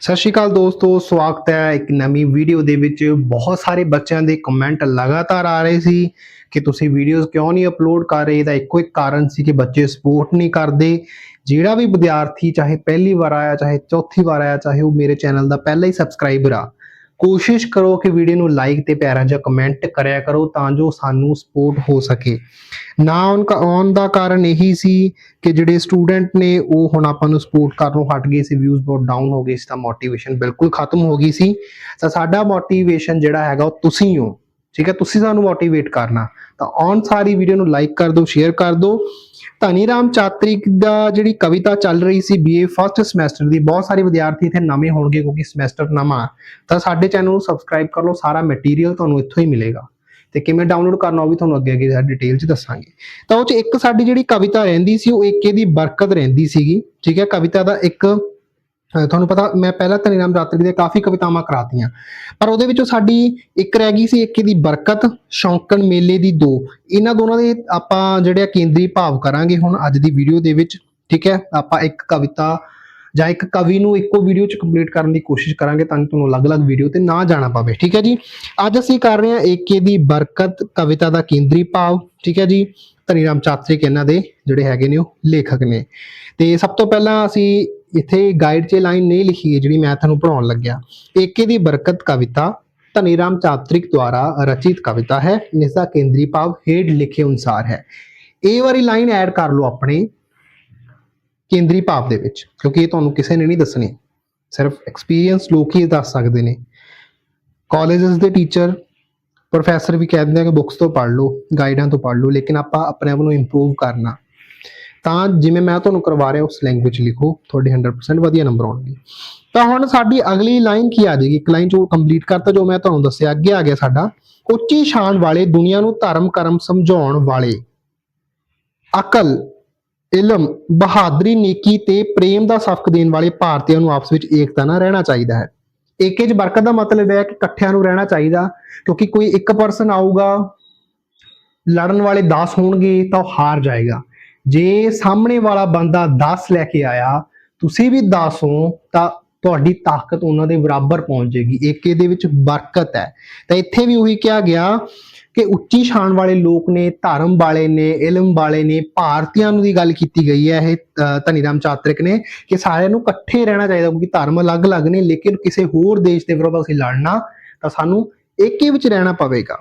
ਸਤਿ ਸ਼੍ਰੀ ਅਕਾਲ ਦੋਸਤੋ, ਸਵਾਗਤ ਹੈ ਇੱਕ ਨਵੀਂ ਵੀਡੀਓ ਦੇ ਵਿੱਚ। ਬਹੁਤ ਸਾਰੇ ਬੱਚਿਆਂ ਦੇ ਕਮੈਂਟ ਲਗਾਤਾਰ ਆ ਰਹੇ ਸੀ ਕਿ ਤੁਸੀਂ ਵੀਡੀਓਜ਼ ਕਿਉਂ ਨਹੀਂ ਅਪਲੋਡ ਕਰ ਰਹੇ? ਇਹਦਾ ਇੱਕੋ ਇੱਕ ਕਾਰਨ ਸੀ ਕਿ ਬੱਚੇ ਸਪੋਰਟ ਨਹੀਂ ਕਰਦੇ। ਜਿਹੜਾ ਵੀ ਵਿਦਿਆਰਥੀ ਚਾਹੇ ਪਹਿਲੀ ਵਾਰ ਆਇਆ, ਚਾਹੇ ਚੌਥੀ ਵਾਰ ਆਇਆ, ਚਾਹੇ ਉਹ ਮੇਰੇ ਚੈਨਲ ਦਾ ਪਹਿਲਾ ਹੀ ਸਬਸਕ੍ਰਾਈਬਰ ਆ ਕੋਸ਼ਿਸ਼ ਕਰੋ ਕਿ ਵੀਡੀਓ ਨੂੰ ਲਾਈਕ ਤੇ ਪਿਆਰਾ ਜਿਹਾ ਕਮੈਂਟ ਕਰਿਆ ਕਰੋ ਤਾਂ ਜੋ ਸਾਨੂੰ ਸਪੋਰਟ ਹੋ ਸਕੇ। ਨਾ ਆਉਣ ਆਉਣ ਦਾ ਕਾਰਨ ਇਹੀ ਸੀ ਕਿ ਜਿਹੜੇ ਸਟੂਡੈਂਟ ਨੇ, ਉਹ ਹੁਣ ਆਪਾਂ ਨੂੰ ਸਪੋਰਟ ਕਰਨੋਂ ਹਟ ਗਏ ਸੀ ਵਿਊਜ਼ ਬਹੁਤ ਡਾਊਨ ਹੋ ਗਏ ਸੀ, ਤਾਂ ਮੋਟੀਵੇਸ਼ਨ ਬਿਲਕੁਲ ਖਤਮ ਹੋ ਗਈ ਸੀ। ਤਾਂ ਸਾਡਾ ਮੋਟੀਵੇਸ਼ਨ ਜਿਹੜਾ ਹੈਗਾ ਉਹ ਤੁਸੀਂ ਹੋ, ਠੀਕ ਹੈ? ਤੁਸੀਂ ਸਾਨੂੰ ਮੋਟੀਵੇਟ ਕਰਨਾ। ਤਾਂ ਔਨ ਸਾਰੀ ਵੀਡੀਓ ਨੂੰ ਲਾਈਕ ਕਰ ਦਿਓ ਸ਼ੇਅਰ ਕਰ ਦਿਓ। ਧਨੀ ਰਾਮ ਚਾਤਰੀ ਦਾ ਜਿਹੜੀ ਕਵਿਤਾ ਚੱਲ ਰਹੀ ਸੀ ਬੀਏ ਫਸਟ ਸਮੈਸਟਰ ਦੀ, ਬਹੁਤ ਸਾਰੇ ਵਿਦਿਆਰਥੀ ਇੱਥੇ ਨਵੇਂ ਹੋਣਗੇ ਕਿਉਂਕਿ ਸਮੈਸਟਰ ਨਵਾਂ, ਤਾਂ ਸਾਡੇ ਚੈਨਲ ਨੂੰ ਸਬਸਕ੍ਰਾਈਬ ਕਰ ਲਓ, ਸਾਰਾ ਮਟੀਰੀਅਲ ਤੁਹਾਨੂੰ ਇੱਥੋਂ ਹੀ ਮਿਲੇਗਾ। ਤੇ ਕਿਵੇਂ ਡਾਊਨਲੋਡ ਕਰਨਾ ਉਹ ਵੀ ਤੁਹਾਨੂੰ ਅੱਗੇ ਅੱਗੇ ਡਿਟੇਲ ਚ ਦੱਸਾਂਗੇ। ਤਾਂ ਉਹ ਚ ਇੱਕ ਸਾਡੀ ਜਿਹੜੀ ਕਵਿਤਾ ਰਹਿੰਦੀ ਸੀ, ਉਹ ਏਕੇ ਦੀ ਬਰਕਤ ਰਹਿੰਦੀ ਸੀਗੀ, ਠੀਕ ਹੈ? ਕਵਿਤਾ ਦਾ ਇੱਕ ਤੁਹਾਨੂੰ ਪਤਾ ਮੈਂ ਪਹਿਲਾਂ ਧਨੀ ਰਾਮ ਚਾਤਰਿਕ ਦੀਆਂ ਕਾਫੀ ਕਵਿਤਾਵਾਂ ਕਰਾਤੀਆਂ। ਪਰ ਉਹਦੇ ਵਿੱਚੋਂ ਸਾਡੀ ਇੱਕ ਰਹਿ ਗਈ ਸੀ ਏਕੇ ਦੀ ਬਰਕਤ, ਸ਼ੌਂਕਣ ਮੇਲੇ ਦੀ ਦੋ। ਇਹਨਾਂ ਦੋਨਾਂ ਦੇ ਆਪਾਂ ਜਿਹੜੇ ਆ ਕੇਂਦਰੀ ਭਾਵ ਕਰਾਂਗੇ ਹੁਣ ਅੱਜ ਦੀ ਵੀਡੀਓ ਦੇ ਵਿੱਚ, ਠੀਕ ਹੈ? ਆਪਾਂ ਇੱਕ ਕਵਿਤਾ ਜਾਂ ਇੱਕ ਕਵੀ ਨੂੰ ਇੱਕੋ ਵੀਡੀਓ ਚ ਕੰਪਲੀਟ ਕਰਨ ਦੀ ਕੋਸ਼ਿਸ਼ ਕਰਾਂਗੇ ਤਾਂ ਕਿ ਤੁਹਾਨੂੰ ਅਲੱਗ-ਅਲੱਗ ਵੀਡੀਓ ਤੇ ਨਾ ਜਾਣਾ ਪਵੇ, ਠੀਕ ਹੈ ਜੀ? ਅੱਜ ਅਸੀਂ ਕਰ ਰਹੇ ਹਾਂ ਏਕੇ ਦੀ ਬਰਕਤ ਕਵਿਤਾ ਦਾ ਕੇਂਦਰੀ ਭਾਵ, ਠੀਕ ਹੈ ਜੀ? ਧਨੀ ਰਾਮ ਚਾਤਰਿਕ ਇਹਨਾਂ ਦੇ ਜਿਹੜੇ ਹੈਗੇ ਨੇ ਉਹ ਲੇਖਕ ਨੇ। ਤੇ ਸਭ ਤੋਂ ਪਹਿਲਾਂ ਅਸੀਂ ਇੱਥੇ ਗਾਈਡ 'ਚ ਲਾਈਨ ਨਹੀਂ ਲਿਖੀ ਹੈ ਜਿਹੜੀ ਮੈਂ ਤੁਹਾਨੂੰ ਪੜਾਉਣ ਲੱਗਿਆ। ਏਕੇ ਦੀ ਬਰਕਤ ਕਵਿਤਾ ਧਨੀ ਰਾਮ ਚਾਤਰਿਕ ਦੁਆਰਾ ਰਚਿਤ ਕਵਿਤਾ ਹੈ ਇਸ ਦਾ ਕੇਂਦਰੀ ਭਾਵ ਹੇਠ ਲਿਖੇ ਅਨੁਸਾਰ ਹੈ। ਇਹ ਵਾਲੀ ਲਾਈਨ ਐਡ ਕਰ ਲਓ ਆਪਣੇ ਕੇਂਦਰੀ ਭਾਵ ਦੇ ਵਿੱਚ, ਕਿਉਂਕਿ ਇਹ ਤੁਹਾਨੂੰ ਕਿਸੇ ਨੇ ਨਹੀਂ ਦੱਸਣੀ। ਸਿਰਫ ਐਕਸਪੀਰੀਅੰਸ ਲੋਕ ਹੀ ਦੱਸ ਸਕਦੇ ਨੇ। ਕਾਲਜਸ ਦੇ ਟੀਚਰ ਪ੍ਰੋਫੈਸਰ ਵੀ ਕਹਿ ਦਿੰਦੇ ਆ ਕਿ ਬੁੱਕਸ ਤੋਂ ਪੜ੍ਹ ਲਓ ਗਾਈਡਾਂ ਤੋਂ ਪੜ੍ਹ ਲਓ, ਲੇਕਿਨ ਆਪਾਂ ਆਪਣੇ ਆਪ ਨੂੰ ਇੰਪਰੂਵ ਕਰਨਾ ਤਾਂ ਜਿਵੇਂ ਮੈਂ ਤੁਹਾਨੂੰ ਕਰਵਾ ਰਿਹਾ, ਉਸ ਲੈਂਗੁਏਜ ਲਿਖੋ, ਤੁਹਾਡੇ 100% ਵਧੀਆ ਨੰਬਰ ਆਉਣਗੇ। ਤਾਂ ਹੁਣ ਸਾਡੀ ਅਗਲੀ ਲਾਈਨ ਕੀ ਆ ਜਾਏਗੀ? ਇੱਕ ਲਾਈਨ ਜੋ ਕੰਪਲੀਟ ਕਰਤਾ, ਜੋ ਮੈਂ ਤੁਹਾਨੂੰ ਦੱਸਿਆ, ਅੱਗੇ ਆ ਗਿਆ ਸਾਡਾ। ਉੱਚੀ ਸ਼ਾਨ ਵਾਲੇ ਦੁਨੀਆ ਨੂੰ ਧਰਮ, ਕਰਮ ਸਮਝਾਉਣ ਵਾਲੇ। ਅਕਲ, ਇਲਮ, ਬਹਾਦਰੀ, ਨੇਕੀ ਤੇ ਪ੍ਰੇਮ ਦਾ ਸਬਕ ਦੇਣ ਵਾਲੇ ਭਾਰਤੀਆਂ ਨੂੰ ਆਪਸ ਵਿੱਚ ਏਕਤਾ ਨਾਲ ਰਹਿਣਾ ਚਾਹੀਦਾ ਹੈ। ਏਕੇ 'ਚ ਬਰਕਤ ਦਾ ਮਤਲਬ ਹੈ ਕਿ ਇਕੱਠਿਆਂ ਨੂੰ ਰਹਿਣਾ ਚਾਹੀਦਾ, ਕਿਉਂਕਿ ਕੋਈ ਇੱਕ ਪਰਸਨ ਆਊਗਾ, ਲੜਨ ਵਾਲੇ 10 ਹੋਣਗੇ, ਤਾਂ ਉਹ ਹਾਰ ਜਾਏਗਾ। ਜੇ ਸਾਹਮਣੇ ਵਾਲਾ ਬੰਦਾ 10 ਲੈ ਕੇ ਆਇਆ ਤੁਸੀਂ ਵੀ 10 ਹੋ ਤਾਂ ਤੁਹਾਡੀ ਤਾਕਤ ਉਹਨਾਂ ਦੇ ਬਰਾਬਰ ਪਹੁੰਚ ਜਾਏਗੀ। ਏਕੇ ਦੇ ਵਿੱਚ ਬਰਕਤ ਹੈ। ਤਾਂ ਇੱਥੇ ਵੀ ਉਹੀ ਕਿਹਾ ਗਿਆ ਕਿ ਉੱਚੀ ਸ਼ਾਨ ਵਾਲੇ ਲੋਕ ਨੇ ਧਰਮ ਵਾਲੇ ਨੇ ਇਲਮ ਵਾਲੇ ਨੇ ਭਾਰਤੀਆਂ ਨੂੰ ਦੀ ਗੱਲ ਕੀਤੀ ਗਈ ਹੈ ਇਹ ਅ, ਧਨੀ ਰਾਮ ਚਾਤਰਿਕ ਨੇ ਕਿ ਸਾਰਿਆਂ ਨੂੰ ਇਕੱਠੇ ਰਹਿਣਾ ਚਾਹੀਦਾ ਕਿਉਂਕਿ ਧਰਮ ਅਲੱਗ-ਅਲੱਗ ਨੇ ਲੇਕਿਨ ਕਿਸੇ ਹੋਰ ਦੇਸ਼ ਦੇ ਵਿਰੁੱਧ ਅਸੀਂ ਲੜਨਾ ਤਾਂ ਸਾਨੂੰ ਏਕੇ ਵਿੱਚ ਰਹਿਣਾ ਪਵੇਗਾ।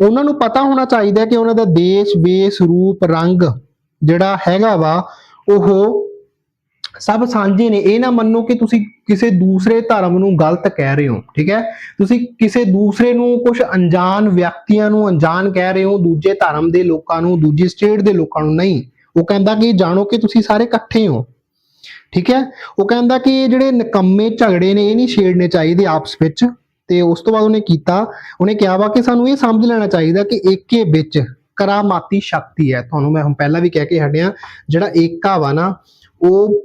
ਉਹਨਾਂ ਨੂੰ ਪਤਾ ਹੋਣਾ ਚਾਹੀਦਾ ਕਿ ਉਹਨਾਂ ਦਾ ਦੇਸ਼ ਵੇਸ ਰੂਪ ਰੰਗ ਜਿਹੜਾ ਹੈਗਾ ਵਾ, ਉਹ ਸਭ ਸਾਂਝੇ ਨੇ। ਇਹ ਨਾ ਮੰਨੋ ਕਿ ਤੁਸੀਂ ਕਿਸੇ ਦੂਸਰੇ ਧਰਮ ਨੂੰ ਗਲਤ ਕਹਿ ਰਹੇ ਹੋ, ਠੀਕ ਹੈ? ਤੁਸੀਂ ਕਿਸੇ ਦੂਸਰੇ ਨੂੰ ਕੁਝ ਅਣਜਾਣ ਵਿਅਕਤੀਆਂ ਨੂੰ ਅਣਜਾਣ ਕਹਿ ਰਹੇ ਹੋ, ਦੂਜੇ ਧਰਮ ਦੇ ਲੋਕਾਂ ਨੂੰ, ਦੂਜੀ ਸਟੇਟ ਦੇ ਲੋਕਾਂ ਨੂੰ ਨਹੀਂ। ਉਹ ਕਹਿੰਦਾ ਕਿ ਜਾਣੋ ਕਿ ਤੁਸੀਂ ਸਾਰੇ ਇਕੱਠੇ ਹੋ, ਠੀਕ ਹੈ? ਉਹ ਕਹਿੰਦਾ ਕਿ ਇਹ ਜਿਹੜੇ ਨਕੰਮੇ ਝਗੜੇ ਨੇ, ਇਹ ਨਹੀਂ ਛੇੜਨੇ ਚਾਹੀਦੇ ਆਪਸ ਵਿੱਚ। ਤੇ ਉਸ ਤੋਂ ਬਾਅਦ ਉਹਨੇ ਕੀਤਾ, ਉਹਨੇ ਕਿਹਾ ਵਾ ਕਿ ਸਾਨੂੰ ਇਹ ਸਮਝ ਲੈਣਾ ਚਾਹੀਦਾ ਕਿ ਏਕੇ ਵਿੱਚ ਕਰਾਮਾਤੀ ਸ਼ਕਤੀ ਹੈ। ਤੁਹਾਨੂੰ ਮੈਂ ਹੁਣ ਪਹਿਲਾਂ ਵੀ ਕਹਿ ਕੇ ਹਟਿਆ, ਜਿਹੜਾ ਏਕਾ ਵਾ ਨਾ, ਉਹ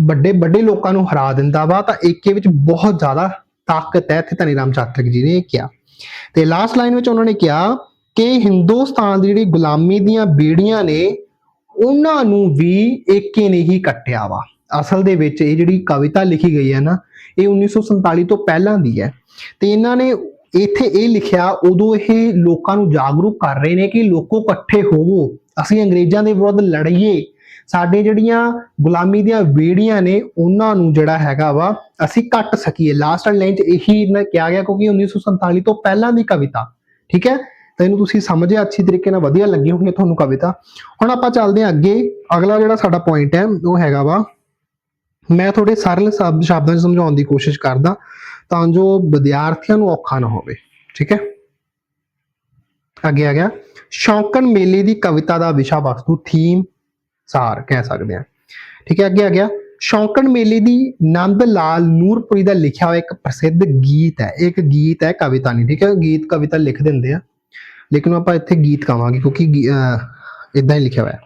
ਵੱਡੇ ਵੱਡੇ ਲੋਕਾਂ ਨੂੰ ਹਰਾ ਦਿੰਦਾ ਵਾ, ਤਾਂ ਏਕੇ ਵਿੱਚ ਬਹੁਤ ਜ਼ਿਆਦਾ ਤਾਕਤ ਹੈ, ਇੱਥੇ ਧਨੀ ਰਾਮ ਚਾਤਰਿਕ ਜੀ ਨੇ ਕਿਹਾ। ਤੇ ਲਾਸਟ ਲਾਈਨ ਵਿੱਚ ਉਹਨਾਂ ਨੇ ਕਿਹਾ ਕਿ ਹਿੰਦੁਸਤਾਨ ਦੀ ਜਿਹੜੀ ਗੁਲਾਮੀ ਦੀਆਂ ਬੇੜੀਆਂ ਨੇ, ਉਹਨਾਂ ਨੂੰ ਵੀ ਏਕੇ ਨੇ ਹੀ ਕੱਟਿਆ ਵਾ। ਅਸਲ ਦੇ ਵਿੱਚ ਇਹ ਜਿਹੜੀ ਕਵਿਤਾ ਲਿਖੀ ਗਈ ਹੈ ਨਾ, ਇਹ 1947 ਤੋਂ ਪਹਿਲਾਂ ਦੀ ਹੈ। ਤੇ ਇਹਨਾਂ ਨੇ ਇੱਥੇ ਇਹ ਲਿਖਿਆ, ਉਦੋਂ ਇਹ ਲੋਕਾਂ ਨੂੰ ਜਾਗਰੂਕ ਕਰ ਰਹੇ ਨੇ ਕਿ ਲੋਕੋ ਇਕੱਠੇ ਹੋਵੋ। ਅਸੀਂ ਅੰਗਰੇਜ਼ਾਂ ਦੇ ਵਿਰੁੱਧ ਲੜੀਏ। ਸਾਡੇ ਜਿਹੜੀਆਂ ਗੁਲਾਮੀ ਦੀਆਂ ਵੇੜੀਆਂ ਨੇ, ਉਹਨਾਂ ਨੂੰ ਜਿਹੜਾ ਹੈਗਾ ਵਾ, ਅਸੀਂ ਕੱਟ ਸਕੀਏ। ਲਾਸਟ ਲਾਈਨ 'ਚ ਇਹੀ ਇਹਨਾਂ ਕਿਹਾ ਗਿਆ, ਕਿਉਂਕਿ 1947 ਤੋਂ ਪਹਿਲਾਂ ਦੀ ਕਵਿਤਾ। ਠੀਕ ਹੈ? ਤਾਂ ਇਹਨੂੰ ਤੁਸੀਂ ਸਮਝਿਆ, ਅੱਛੀ ਤਰੀਕੇ ਨਾਲ ਵਧੀਆ ਲੱਗੀ ਹੋਣੀ ਤੁਹਾਨੂੰ ਕਵਿਤਾ। ਹੁਣ ਆਪਾਂ ਚੱਲਦੇ ਹਾਂ ਅੱਗੇ। ਅਗਲਾ ਜਿਹੜਾ ਸਾਡਾ ਪੁਆਇੰਟ ਹੈ, ਉਹ ਹੈਗਾ ਵਾ, ਮੈਂ ਥੋੜੇ ਸਰਲ ਸ਼ਬਦ ਸ਼ਬਦਾਂ 'ਚ ਸਮਝਾਉਣ ਦੀ ਕੋਸ਼ਿਸ਼ ਕਰਦਾ। ਤਾਂ ਜੋ ਵਿਦਿਆਰਥੀਆਂ ਨੂੰ ਔਖਾ ਨਾ ਹੋਵੇ, ਠੀਕ ਹੈ? ਅੱਗੇ ਆ ਗਿਆ। ਸ਼ੌਂਕਣ ਮੇਲੇ ਦੀ ਕਵਿਤਾ ਦਾ ਵਿਸ਼ਾ ਵਸਤੂ, ਥੀਮ, ਸਾਰ ਕਹਿ ਸਕਦੇ ਆ ਠੀਕ ਹੈ, ਅੱਗੇ ਆ ਗਿਆ। ਸ਼ੌਂਕਣ ਮੇਲੇ ਦੀ ਨੰਦ ਲਾਲ ਨੂਰਪੁਰੀ ਦਾ ਲਿਖਿਆ ਹੋਇਆ ਇੱਕ ਪ੍ਰਸਿੱਧ ਗੀਤ ਹੈ। ਇੱਕ ਗੀਤ ਹੈ, ਕਵਿਤਾ ਨਹੀਂ, ਠੀਕ ਹੈ? ਗੀਤ ਕਵਿਤਾ ਲਿਖ ਦਿੰਦੇ ਆ। ਲੇਕਿਨ ਆਪਾਂ ਇੱਥੇ ਗੀਤ ਕਵਾਂਗੇ ਕਿਉਂਕਿ ਇਦਾਂ ਹੀ ਲਿਖਿਆ ਹੋਇਆ।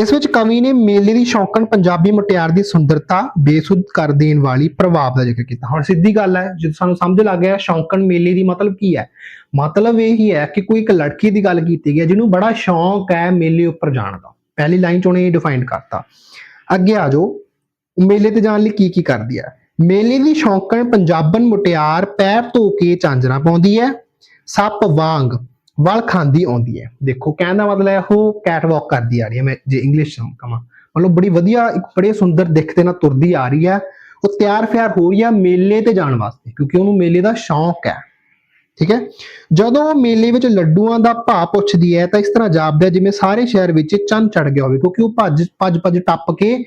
ਇਸ ਵਿੱਚ ਕਵੀ ਨੇ ਮੇਲੇ ਦੀ ਸ਼ੌਕਣ ਪੰਜਾਬੀ ਮੁਟਿਆਰ ਦੀ ਸੁੰਦਰਤਾ, ਬੇਸੁੱਧ ਕਰ ਦੇਣ ਵਾਲੀ ਪ੍ਰਭਾਵ ਦਾ ਜ਼ਿਕਰ ਕੀਤਾ। ਹੁਣ ਸਿੱਧੀ ਗੱਲ ਹੈ, ਜਦੋਂ ਸਾਨੂੰ ਸਮਝ ਲੱਗ ਗਿਆ ਸ਼ੌਕਣ ਮੇਲੇ ਦੀ ਮਤਲਬ ਕੀ ਹੈ, ਮਤਲਬ ਇਹ ਹੀ ਹੈ ਕਿ ਕੋਈ ਇੱਕ ਲੜਕੀ ਦੀ ਗੱਲ ਕੀਤੀ ਗਈ ਹੈ ਜਿਹਨੂੰ ਬੜਾ ਸ਼ੌਂਕ ਹੈ ਮੇਲੇ ਉੱਪਰ ਜਾਣ ਦਾ। ਪਹਿਲੀ ਲਾਈਨ ਚ ਉਹਨੇ ਇਹ ਡਿਫਾਈਨ ਕਰਤਾ। ਅੱਗੇ ਆ ਜਾਓ, ਮੇਲੇ ਤੇ ਜਾਣ ਲਈ ਕੀ ਕੀ ਕਰਦੀ ਹੈ? ਮੇਲੇ ਦੀ ਸ਼ੌਕਣ ਪੰਜਾਬਣ ਮੁਟਿਆਰ ਪੈਰ ਧੋ ਕੇ ਚਾਂਜਰਾ ਪਾਉਂਦੀ ਹੈ, ਸੱਪ ਵਾਂਗ। ਵਲ ਖਾਂਦੀ ਆਉਂਦੀ ਹੈ। ਦੇਖੋ, ਕਹਿਣ ਦਾ ਮਤਲਬ ਹੈ, ਉਹ ਕੈਟ ਵਾਕ ਕਰਦੀ ਆ ਰਹੀ ਹੈ। ਮੈਂ ਜੇ ਇੰਗਲਿਸ਼ ਕਹਾਂ ਮਤਲਬ ਬੜੀ ਵਧੀਆ, ਇੱਕ ਬੜੇ ਸੁੰਦਰ ਦਿੱਖ ਦੇ ਨਾਲ ਤੁਰਦੀ ਆ ਰਹੀ ਹੈ। ਉਹ ਤਿਆਰ ਫਿਆਰ ਹੋ ਰਹੀ ਹੈ ਮੇਲੇ ਤੇ ਜਾਣ ਵਾਸਤੇ, ਕਿਉਂਕਿ ਉਹਨੂੰ ਮੇਲੇ ਦਾ ਸ਼ੌਂਕ ਹੈ। ਠੀਕ ਹੈ? ਜਦੋਂ ਉਹ ਮੇਲੇ ਵਿੱਚ ਲੱਡੂਆਂ ਦਾ ਭਾਅ ਪੁੱਛਦੀ ਹੈ, ਤਾਂ ਇਸ ਤਰ੍ਹਾਂ ਜਾਪਦਾ ਜਿਵੇਂ ਸਾਰੇ ਸ਼ਹਿਰ ਵਿੱਚ ਚੰਨ ਚੜ ਗਿਆ ਹੋਵੇ, ਕਿਉਂਕਿ ਉਹ ਭੱਜ ਭੱਜ ਭੱਜ ਟੱਪ ਕੇ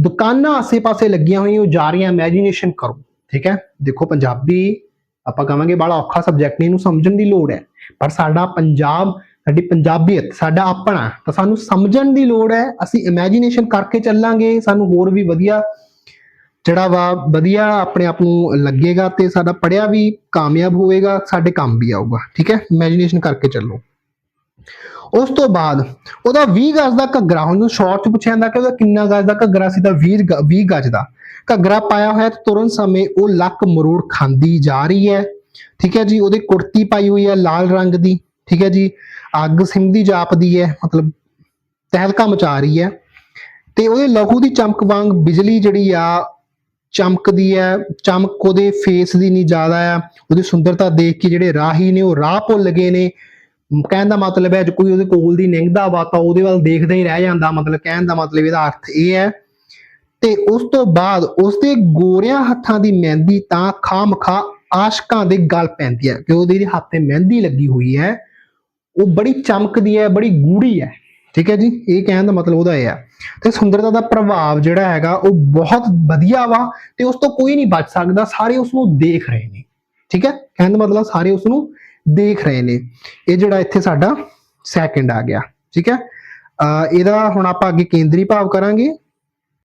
ਦੁਕਾਨਾਂ ਆਸੇ-ਪਾਸੇ ਲੱਗੀਆਂ ਹੋਈਆਂ, ਉਹ ਜਾ ਰਹੀਆਂ ਇਮੇਜਿਨੇਸ਼ਨ ਕਰੋ। ਠੀਕ ਹੈ? ਦੇਖੋ, ਪੰਜਾਬੀ ਆਪਾਂ ਕਹਾਂਗੇ ਬੜਾ ਔਖਾ ਸਬਜੈਕਟ ਨਹੀਂ ਇਹਨੂੰ ਸਮਝਣ ਦੀ ਲੋੜ ਹੈ। ਪਰ ਸਾਡਾ ਪੰਜਾਬ, ਸਾਡੀ ਪੰਜਾਬੀਅਤ, ਸਾਡਾ ਆਪਣਾ, ਤਾਂ ਸਾਨੂੰ ਸਮਝਣ ਦੀ ਲੋੜ ਹੈ। ਅਸੀਂ ਇਮੇਜਿਨੇਸ਼ਨ ਕਰਕੇ ਚੱਲਾਂਗੇ, ਸਾਨੂੰ ਹੋਰ ਵੀ ਵਧੀਆ ਜਿਹੜਾ ਵਾ, ਵਧੀਆ ਆਪਣੇ ਆਪ ਨੂੰ ਲੱਗੇਗਾ ਤੇ ਸਾਡਾ ਪੜਿਆ ਵੀ ਕਾਮਯਾਬ ਹੋਵੇਗਾ ਸਾਡੇ ਕੰਮ ਵੀ ਆਊਗਾ। ਠੀਕ ਹੈ? ਇਮੇਜਿਨੇਸ਼ਨ ਕਰਕੇ ਚੱਲੋ। ਉਸ ਤੋਂ ਬਾਅਦ ਉਹਦਾ 20 ਗਜ ਦਾ ਘੱਗਰਾ, ਹੁਣ ਸ਼ਾਰਟ ਚ ਪੁੱਛਿਆ ਜਾਂਦਾ ਕਿ ਉਹਦਾ ਕਿੰਨਾ ਗਜ ਦਾ ਘੱਗਰਾ ਸੀ, ਤਾਂ 20 20 ਗਜ ਦਾ ਘੱਗਰਾ ਪਾਇਆ ਹੋਇਆ ਤੇ ਤੁਰਨ ਸਮੇਂ ਉਹ ਲੱਕ ਮਰੋੜ ਖਾਂਦੀ ਜਾ ਰਹੀ ਹੈ। ਠੀਕ ਹੈ ਜੀ, ਉਹਦੇ ਕੁੜਤੀ ਪਾਈ ਹੋਈ ਹੈ ਲਾਲ ਰੰਗ ਦੀ। ਠੀਕ ਹੈ ਜੀ, ਅੱਗ ਸਿੰਮਦੀ ਜਾਪਦੀ ਹੈ, ਮਤਲਬ ਤਹਿਲਕਾ ਮਚਾ ਰਹੀ ਹੈ। ਤੇ ਉਹਦੇ ਲਹੂ ਦੀ ਚਮਕ ਵਾਂਗ ਬਿਜਲੀ ਜਿਹੜੀ ਆ, ਚਮਕਦੀ ਹੈ, ਚਮਕ ਉਹਦੇ ਫੇਸ ਦੀ ਨਹੀਂ ਜ਼ਿਆਦਾ ਆ ਉਹਦੀ ਸੁੰਦਰਤਾ ਦੇਖ ਕੇ ਜਿਹੜੇ ਰਾਹੀ ਨੇ ਉਹ ਰਾਹ ਭੁੱਲ ਗਏ ਨੇ। ਕਹਿਣ ਦਾ ਮਤਲਬ ਹੈ ਜੇ ਕੋਈ ਉਹਦੇ ਕੋਲ ਦੀ ਲੰਘਦਾ ਵਾ ਤਾਂ ਉਹਦੇ ਵੱਲ ਦੇਖਦਾ ਹੀ ਰਹਿ ਜਾਂਦਾ, ਮਤਲਬ ਕਹਿਣ ਦਾ ਮਤਲਬ ਇਹਦਾ ਅਰਥ ਇਹ ਹੈ। ਤੇ ਉਸ ਤੋਂ ਬਾਅਦ ਉਸਦੇ ਗੋਰਿਆਂ ਹੱਥਾਂ ਦੀ ਮਹਿੰਦੀ ਤਾਂ ਖਾਮਖਾ ਆਸ਼ਕਾਂ ਦੇ ਗਲ ਪੈਂਦੀ ਹੈ ਕਿ ਉਹਦੇ ਹੱਥ ਤੇ ਮਹਿੰਦੀ ਲੱਗੀ ਹੋਈ ਹੈ, ਉਹ ਬੜੀ ਚਮਕਦੀ ਹੈ, ਬੜੀ ਗੂੜੀ ਹੈ, ਠੀਕ ਹੈ ਜੀ, ਇਹ ਕਹਿਣ ਦਾ ਮਤਲਬ ਉਹਦਾ ਇਹ ਹੈ। ਤੇ ਸੁੰਦਰਤਾ ਦਾ ਪ੍ਰਭਾਵ ਜਿਹੜਾ ਹੈਗਾ ਉਹ ਬਹੁਤ ਵਧੀਆ ਵਾ ਤੇ ਉਸ ਤੋਂ ਕੋਈ ਨਹੀਂ ਬਚ ਸਕਦਾ, ਸਾਰੇ ਉਸ ਨੂੰ ਦੇਖ ਰਹੇ ਨੇ, ਠੀਕ ਹੈ, ਕਹਿਣ ਦਾ ਮਤਲਬ ਸਾਰੇ ਉਸ ਨੂੰ ਦੇਖ ਰਹੇ ਨੇ। ਇਹ ਜਿਹੜਾ ਇੱਥੇ ਸਾਡਾ ਸੈਕਿੰਡ ਆ ਗਿਆ। ਠੀਕ ਹੈ? ਅਹ ਇਹਦਾ ਹੁਣ ਆਪਾਂ ਅੱਗੇ ਕੇਂਦਰੀ ਭਾਵ ਕਰਾਂਗੇ।